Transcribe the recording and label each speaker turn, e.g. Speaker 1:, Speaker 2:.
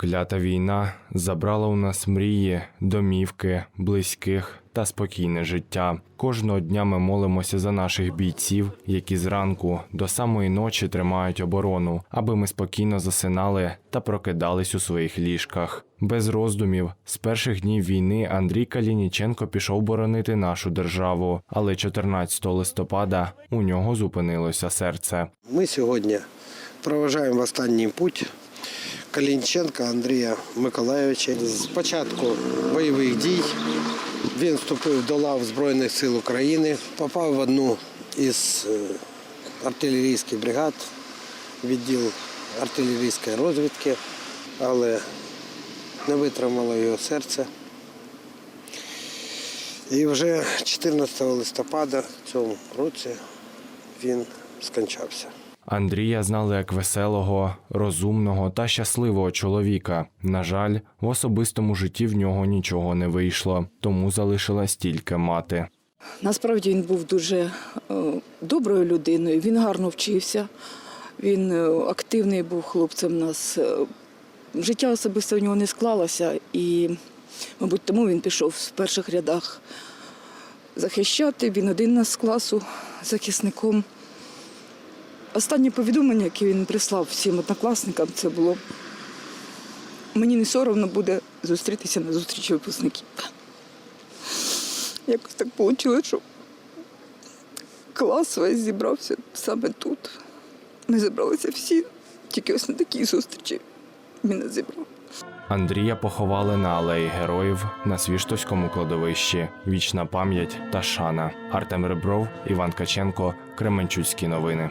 Speaker 1: Клята війна забрала у нас мрії, домівки, близьких та спокійне життя. Кожного дня ми молимося за наших бійців, які зранку до самої ночі тримають оборону, аби ми спокійно засинали та прокидались у своїх ліжках. Без роздумів, з перших днів війни Андрій Калініченко пішов боронити нашу державу, але 14 листопада у нього зупинилося серце.
Speaker 2: Ми сьогодні проважаємо в останній путь Калінченка Андрія Миколайовича. З початку бойових дій він вступив до лав Збройних сил України, попав в одну із е, артилерійських бригад, відділ артилерійської розвідки, але не витримало його серце. І вже 14 листопада в цьому році він скончався.
Speaker 1: Андрія знали як веселого, розумного та щасливого чоловіка. На жаль, в особистому житті в нього нічого не вийшло, тому залишилась тільки мати.
Speaker 3: Насправді він був дуже е, доброю людиною, він гарно вчився, він е, активний був хлопцем у нас. Е, Життя особисто в нього не склалося, і, мабуть, тому він пішов в перших рядах захищати. Він один нас з класу захисником. Останнє повідомлення, яке він прислав всім однокласникам, це було мені не соромно буде зустрітися на зустрічі випускників. Якось так вийшло, що клас весь зібрався саме тут. Ми зібралися всі, тільки ось на такій зустрічі нас зібрав.
Speaker 1: Андрія поховали на алеї героїв на Свіштовському кладовищі. Вічна пам'ять та шана. Артем Ребров, Іван Каченко, Кременчуцькі новини.